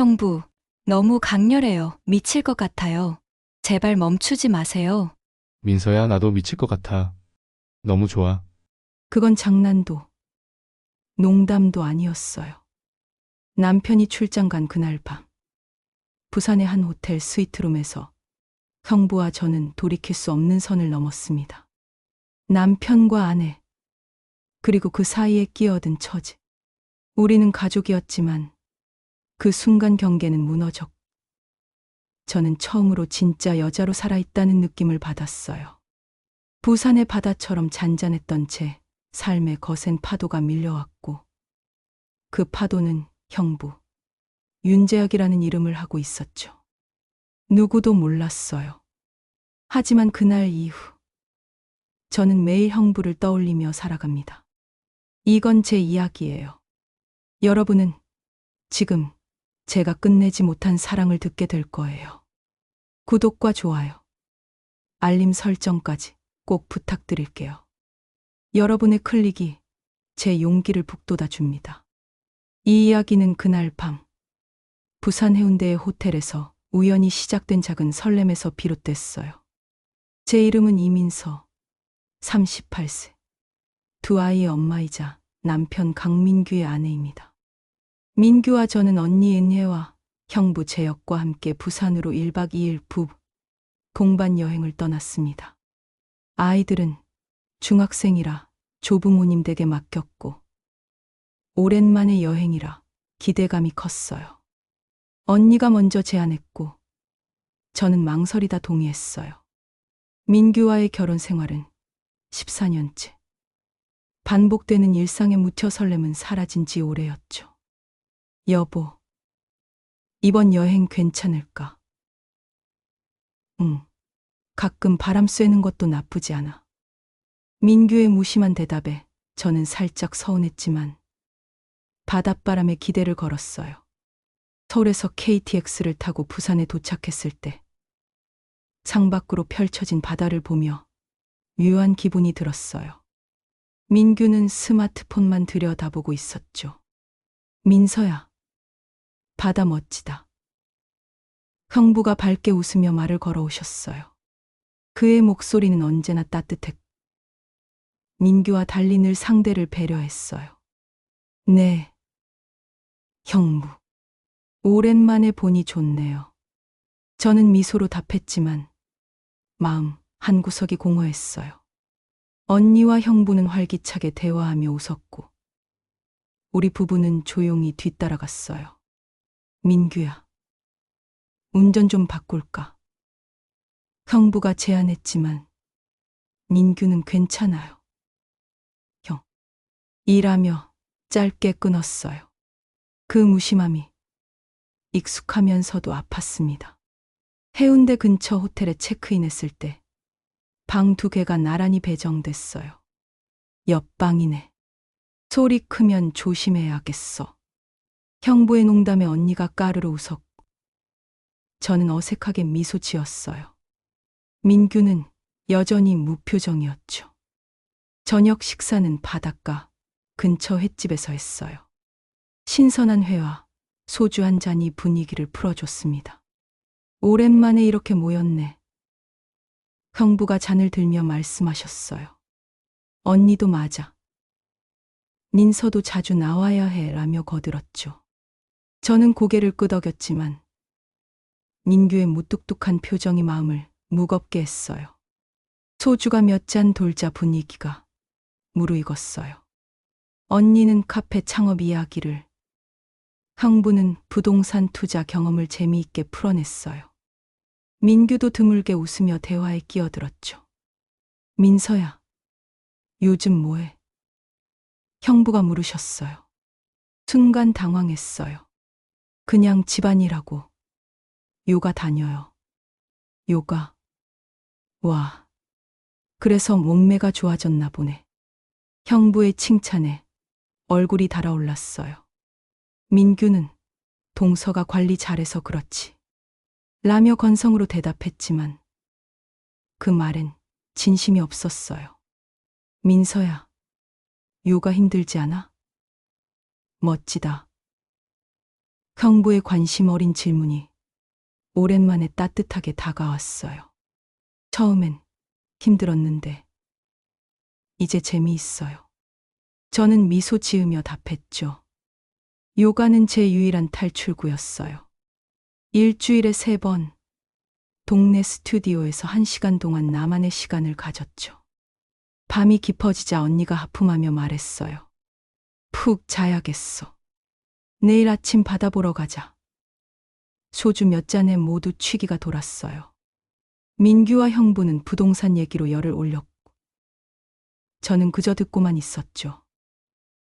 형부, 너무 강렬해요. 미칠 것 같아요. 제발 멈추지 마세요. 민서야, 나도 미칠 것 같아. 너무 좋아. 그건 장난도 농담도 아니었어요. 남편이 출장 간 그날 밤 부산의 한 호텔 스위트룸에서 형부와 저는 돌이킬 수 없는 선을 넘었습니다. 남편과 아내 그리고 그 사이에 끼어든 처지 우리는 가족이었지만 그 순간 경계는 무너졌고 저는 처음으로 진짜 여자로 살아있다는 느낌을 받았어요. 부산의 바다처럼 잔잔했던 제 삶에 거센 파도가 밀려왔고 그 파도는 형부 윤재학이라는 이름을 하고 있었죠. 누구도 몰랐어요. 하지만 그날 이후 저는 매일 형부를 떠올리며 살아갑니다. 이건 제 이야기예요. 여러분은 지금 제가 끝내지 못한 사랑을 듣게 될 거예요. 구독과 좋아요, 알림 설정까지 꼭 부탁드릴게요. 여러분의 클릭이 제 용기를 북돋아 줍니다. 이 이야기는 그날 밤 부산 해운대의 호텔에서 우연히 시작된 작은 설렘에서 비롯됐어요. 제 이름은 이민서, 38세. 두 아이의 엄마이자 남편 강민규의 아내입니다. 민규와 저는 언니 은혜와 형부 재혁과 함께 부산으로 1박 2일 부 공반 여행을 떠났습니다. 아이들은 중학생이라 조부모님 댁에 맡겼고 오랜만의 여행이라 기대감이 컸어요. 언니가 먼저 제안했고 저는 망설이다 동의했어요. 민규와의 결혼 생활은 14년째. 반복되는 일상에 묻혀 설렘은 사라진 지 오래였죠. 여보, 이번 여행 괜찮을까? 응. 가끔 바람 쐬는 것도 나쁘지 않아. 민규의 무심한 대답에 저는 살짝 서운했지만 바닷바람에 기대를 걸었어요. 서울에서 KTX를 타고 부산에 도착했을 때 창밖으로 펼쳐진 바다를 보며 묘한 기분이 들었어요. 민규는 스마트폰만 들여다보고 있었죠. 민서야, 바다 멋지다. 형부가 밝게 웃으며 말을 걸어오셨어요. 그의 목소리는 언제나 따뜻했고, 민규와 늘 상대를 배려했어요. 네, 형부. 오랜만에 보니 좋네요. 저는 미소로 답했지만, 마음 한 구석이 공허했어요. 언니와 형부는 활기차게 대화하며 웃었고, 우리 부부는 조용히 뒤따라갔어요. 민규야, 운전 좀 바꿀까? 형부가 제안했지만, 민규는 괜찮아요. 형, 일하며 짧게 끊었어요. 그 무심함이 익숙하면서도 아팠습니다. 해운대 근처 호텔에 체크인했을 때, 방 두 개가 나란히 배정됐어요. 옆방이네. 소리 크면 조심해야겠어. 형부의 농담에 언니가 까르르 웃었고, 저는 어색하게 미소 지었어요. 민규는 여전히 무표정이었죠. 저녁 식사는 바닷가 근처 횟집에서 했어요. 신선한 회와 소주 한 잔이 분위기를 풀어줬습니다. 오랜만에 이렇게 모였네. 형부가 잔을 들며 말씀하셨어요. 언니도 맞아. 민서도 자주 나와야 해 라며 거들었죠. 저는 고개를 끄덕였지만 민규의 무뚝뚝한 표정이 마음을 무겁게 했어요. 소주가 몇 잔 돌자 분위기가 무르익었어요. 언니는 카페 창업 이야기를, 형부는 부동산 투자 경험을 재미있게 풀어냈어요. 민규도 드물게 웃으며 대화에 끼어들었죠. 민서야, 요즘 뭐해? 형부가 물으셨어요. 순간 당황했어요. 그냥 집안이라고. 요가 다녀요. 요가. 와. 그래서 몸매가 좋아졌나 보네. 형부의 칭찬에 얼굴이 달아올랐어요. 민규는 동서가 관리 잘해서 그렇지. 라며 건성으로 대답했지만 그 말엔 진심이 없었어요. 민서야, 요가 힘들지 않아? 멋지다. 형부의 관심 어린 질문이 오랜만에 따뜻하게 다가왔어요. 처음엔 힘들었는데 이제 재미있어요. 저는 미소 지으며 답했죠. 요가는 제 유일한 탈출구였어요. 일주일에 세 번 동네 스튜디오에서 한 시간 동안 나만의 시간을 가졌죠. 밤이 깊어지자 언니가 하품하며 말했어요. 푹 자야겠어. 내일 아침 바다 보러 가자. 소주 몇 잔에 모두 취기가 돌았어요. 민규와 형부는 부동산 얘기로 열을 올렸고, 저는 그저 듣고만 있었죠.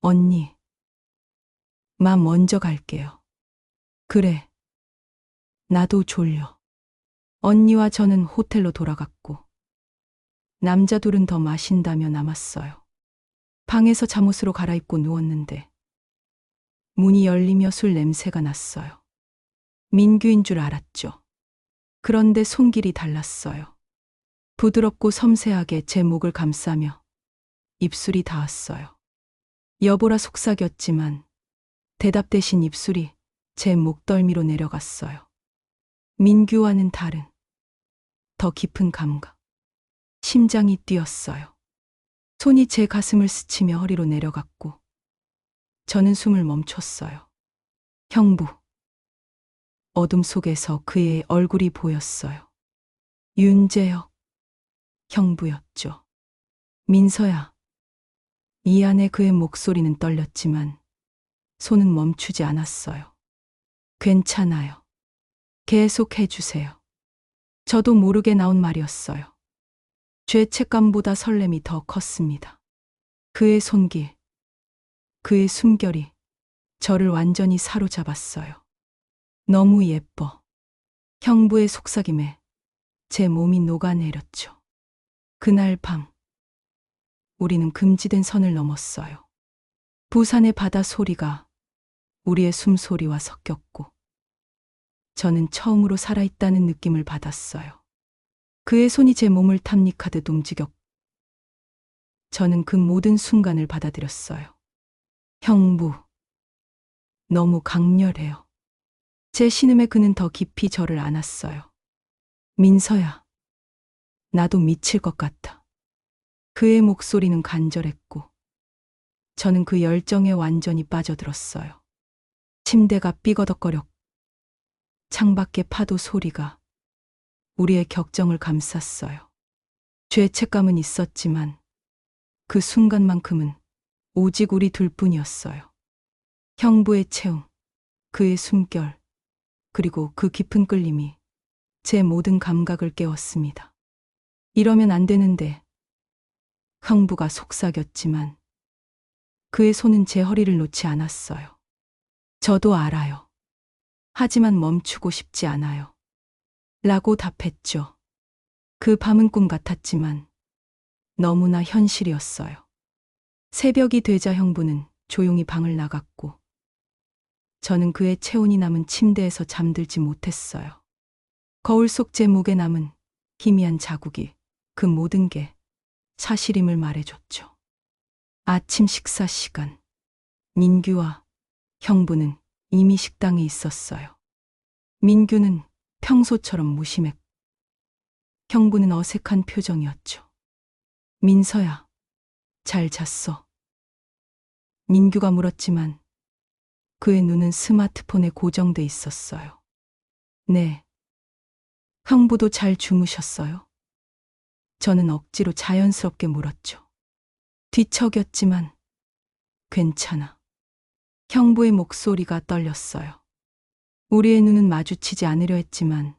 언니, 마 먼저 갈게요. 그래. 나도 졸려. 언니와 저는 호텔로 돌아갔고, 남자 둘은 더 마신다며 남았어요. 방에서 잠옷으로 갈아입고 누웠는데, 문이 열리며 술 냄새가 났어요. 민규인 줄 알았죠. 그런데 손길이 달랐어요. 부드럽고 섬세하게 제 목을 감싸며 입술이 닿았어요. 여보라 속삭였지만 대답 대신 입술이 제 목덜미로 내려갔어요. 민규와는 다른 더 깊은 감각. 심장이 뛰었어요. 손이 제 가슴을 스치며 허리로 내려갔고 저는 숨을 멈췄어요. 형부. 어둠 속에서 그의 얼굴이 보였어요. 윤재혁. 형부였죠. 민서야. 이 안에 그의 목소리는 떨렸지만 손은 멈추지 않았어요. 괜찮아요. 계속 해주세요. 저도 모르게 나온 말이었어요. 죄책감보다 설렘이 더 컸습니다. 그의 손길, 그의 숨결이 저를 완전히 사로잡았어요. 너무 예뻐. 형부의 속삭임에 제 몸이 녹아내렸죠. 그날 밤, 우리는 금지된 선을 넘었어요. 부산의 바다 소리가 우리의 숨소리와 섞였고, 저는 처음으로 살아있다는 느낌을 받았어요. 그의 손이 제 몸을 탐닉하듯 움직였고, 저는 그 모든 순간을 받아들였어요. 형부. 너무 강렬해요. 제 신음에 그는 더 깊이 저를 안았어요. 민서야. 나도 미칠 것 같아. 그의 목소리는 간절했고, 저는 그 열정에 완전히 빠져들었어요. 침대가 삐거덕거렸고, 창밖의 파도 소리가 우리의 격정을 감쌌어요. 죄책감은 있었지만, 그 순간만큼은 오직 우리 둘뿐이었어요. 형부의 체움, 그의 숨결, 그리고 그 깊은 끌림이 제 모든 감각을 깨웠습니다. 이러면 안 되는데, 형부가 속삭였지만, 그의 손은 제 허리를 놓지 않았어요. 저도 알아요. 하지만 멈추고 싶지 않아요. 라고 답했죠. 그 밤은 꿈 같았지만, 너무나 현실이었어요. 새벽이 되자 형부는 조용히 방을 나갔고, 저는 그의 체온이 남은 침대에서 잠들지 못했어요. 거울 속 제 목에 남은 희미한 자국이 그 모든 게 사실임을 말해줬죠. 아침 식사 시간. 민규와 형부는 이미 식당에 있었어요. 민규는 평소처럼 무심했고, 형부는 어색한 표정이었죠. 민서야, 잘 잤어. 민규가 물었지만 그의 눈은 스마트폰에 고정돼 있었어요. 네. 형부도 잘 주무셨어요? 저는 억지로 자연스럽게 물었죠. 뒤척였지만 괜찮아. 형부의 목소리가 떨렸어요. 우리의 눈은 마주치지 않으려 했지만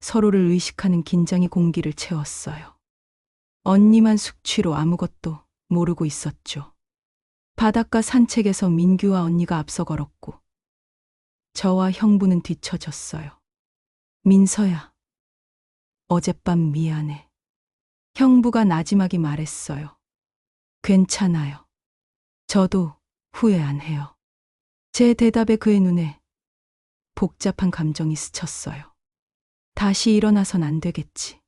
서로를 의식하는 긴장이 공기를 채웠어요. 언니만 숙취로 아무것도 모르고 있었죠. 바닷가 산책에서 민규와 언니가 앞서 걸었고, 저와 형부는 뒤처졌어요. 민서야, 어젯밤 미안해. 형부가 나지막이 말했어요. 괜찮아요. 저도 후회 안 해요. 제 대답에 그의 눈에 복잡한 감정이 스쳤어요. 다시 일어나선 안 되겠지.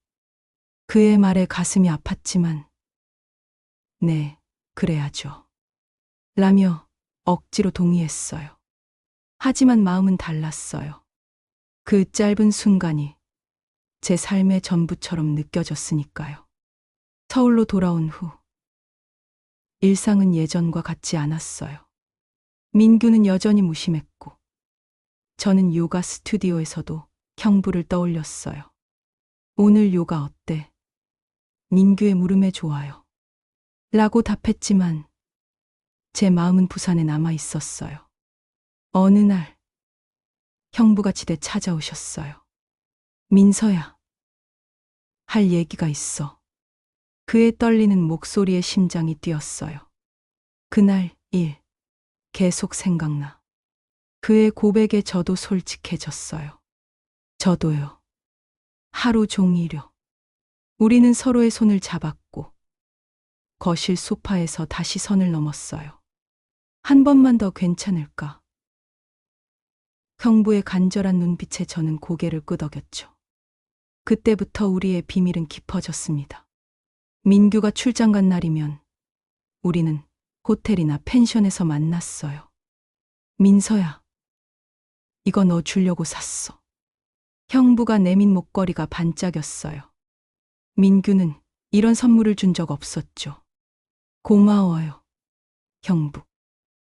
그의 말에 가슴이 아팠지만, 네, 그래야죠. 라며 억지로 동의했어요. 하지만 마음은 달랐어요. 그 짧은 순간이 제 삶의 전부처럼 느껴졌으니까요. 서울로 돌아온 후 일상은 예전과 같지 않았어요. 민규는 여전히 무심했고 저는 요가 스튜디오에서도 형부를 떠올렸어요. 오늘 요가 어때? 민규의 물음에 좋아요. 라고 답했지만 제 마음은 부산에 남아 있었어요. 어느 날 형부가 집에 찾아오셨어요. 민서야. 할 얘기가 있어. 그의 떨리는 목소리에 심장이 뛰었어요. 그날 일 계속 생각나. 그의 고백에 저도 솔직해졌어요. 저도요. 하루 종일요. 우리는 서로의 손을 잡았고 거실 소파에서 다시 선을 넘었어요. 한 번만 더 괜찮을까? 형부의 간절한 눈빛에 저는 고개를 끄덕였죠. 그때부터 우리의 비밀은 깊어졌습니다. 민규가 출장 간 날이면 우리는 호텔이나 펜션에서 만났어요. 민서야, 이거 너 주려고 샀어. 형부가 내민 목걸이가 반짝였어요. 민규는 이런 선물을 준 적 없었죠. 고마워요, 형부.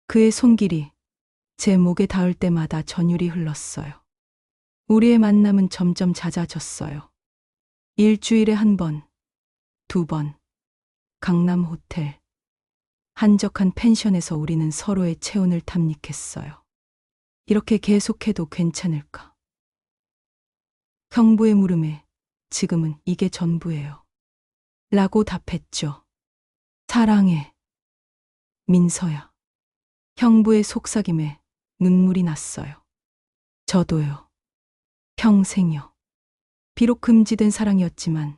그의 손길이 제 목에 닿을 때마다 전율이 흘렀어요. 우리의 만남은 점점 잦아졌어요. 일주일에 한 번, 두 번, 강남 호텔, 한적한 펜션에서 우리는 서로의 체온을 탐닉했어요. 이렇게 계속해도 괜찮을까? 형부의 물음에 지금은 이게 전부예요. 라고 답했죠. 사랑해. 민서야. 형부의 속삭임에 눈물이 났어요. 저도요. 평생요. 비록 금지된 사랑이었지만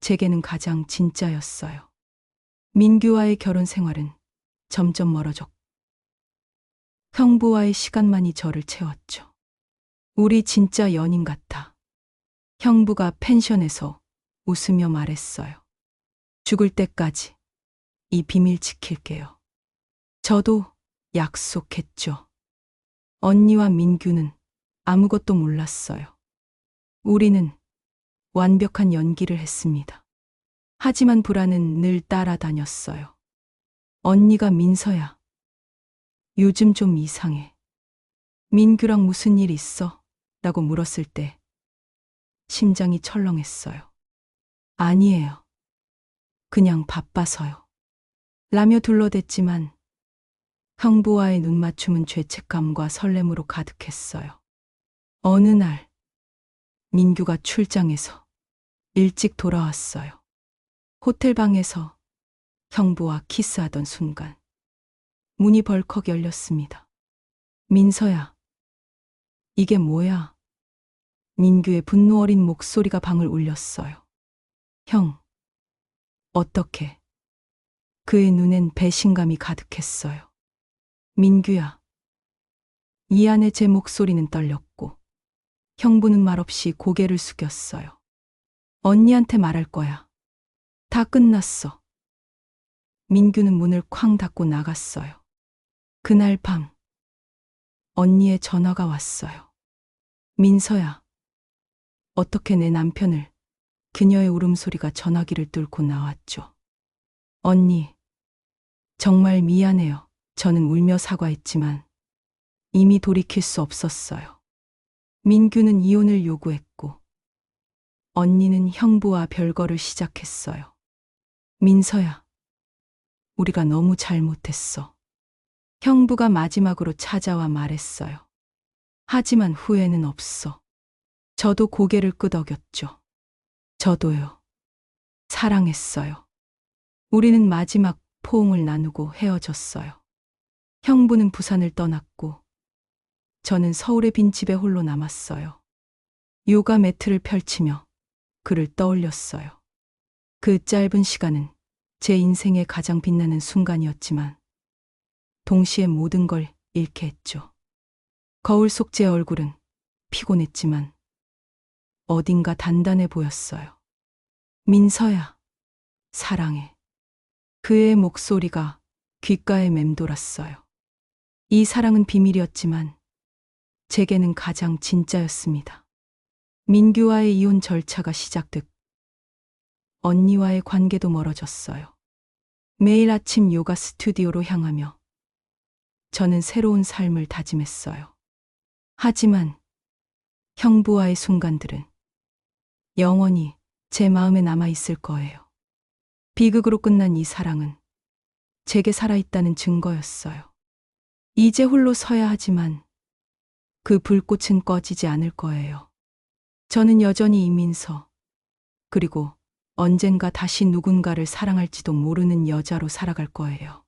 제게는 가장 진짜였어요. 민규와의 결혼 생활은 점점 멀어졌고 형부와의 시간만이 저를 채웠죠. 우리 진짜 연인 같아. 형부가 펜션에서 웃으며 말했어요. 죽을 때까지 이 비밀 지킬게요. 저도 약속했죠. 언니와 민규는 아무것도 몰랐어요. 우리는 완벽한 연기를 했습니다. 하지만 불안은 늘 따라다녔어요. 언니가 민서야. 요즘 좀 이상해. 민규랑 무슨 일 있어? 라고 물었을 때 심장이 철렁했어요. 아니에요. 그냥 바빠서요. 라며 둘러댔지만 형부와의 눈맞춤은 죄책감과 설렘으로 가득했어요. 어느 날 민규가 출장해서 일찍 돌아왔어요. 호텔 방에서 형부와 키스하던 순간 문이 벌컥 열렸습니다. 민서야, 이게 뭐야? 민규의 분노 어린 목소리가 방을 울렸어요. 형, 어떻게? 그의 눈엔 배신감이 가득했어요. 민규야. 이 안에 제 목소리는 떨렸고, 형부는 말없이 고개를 숙였어요. 언니한테 말할 거야. 다 끝났어. 민규는 문을 쾅 닫고 나갔어요. 그날 밤, 언니의 전화가 왔어요. 민서야, 어떻게 내 남편을, 그녀의 울음소리가 전화기를 뚫고 나왔죠. 언니, 정말 미안해요. 저는 울며 사과했지만 이미 돌이킬 수 없었어요. 민규는 이혼을 요구했고 언니는 형부와 별거를 시작했어요. 민서야, 우리가 너무 잘못했어. 형부가 마지막으로 찾아와 말했어요. 하지만 후회는 없어. 저도 고개를 끄덕였죠. 저도요. 사랑했어요. 우리는 마지막 포옹을 나누고 헤어졌어요. 형부는 부산을 떠났고, 저는 서울의 빈 집에 홀로 남았어요. 요가 매트를 펼치며 그를 떠올렸어요. 그 짧은 시간은 제 인생의 가장 빛나는 순간이었지만, 동시에 모든 걸 잃게 했죠. 거울 속 제 얼굴은 피곤했지만, 어딘가 단단해 보였어요. 민서야, 사랑해. 그의 목소리가 귓가에 맴돌았어요. 이 사랑은 비밀이었지만 제게는 가장 진짜였습니다. 민규와의 이혼 절차가 시작됐고, 언니와의 관계도 멀어졌어요. 매일 아침 요가 스튜디오로 향하며, 저는 새로운 삶을 다짐했어요. 하지만, 형부와의 순간들은 영원히 제 마음에 남아 있을 거예요. 비극으로 끝난 이 사랑은 제게 살아있다는 증거였어요. 이제 홀로 서야 하지만 그 불꽃은 꺼지지 않을 거예요. 저는 여전히 이민서, 그리고 언젠가 다시 누군가를 사랑할지도 모르는 여자로 살아갈 거예요.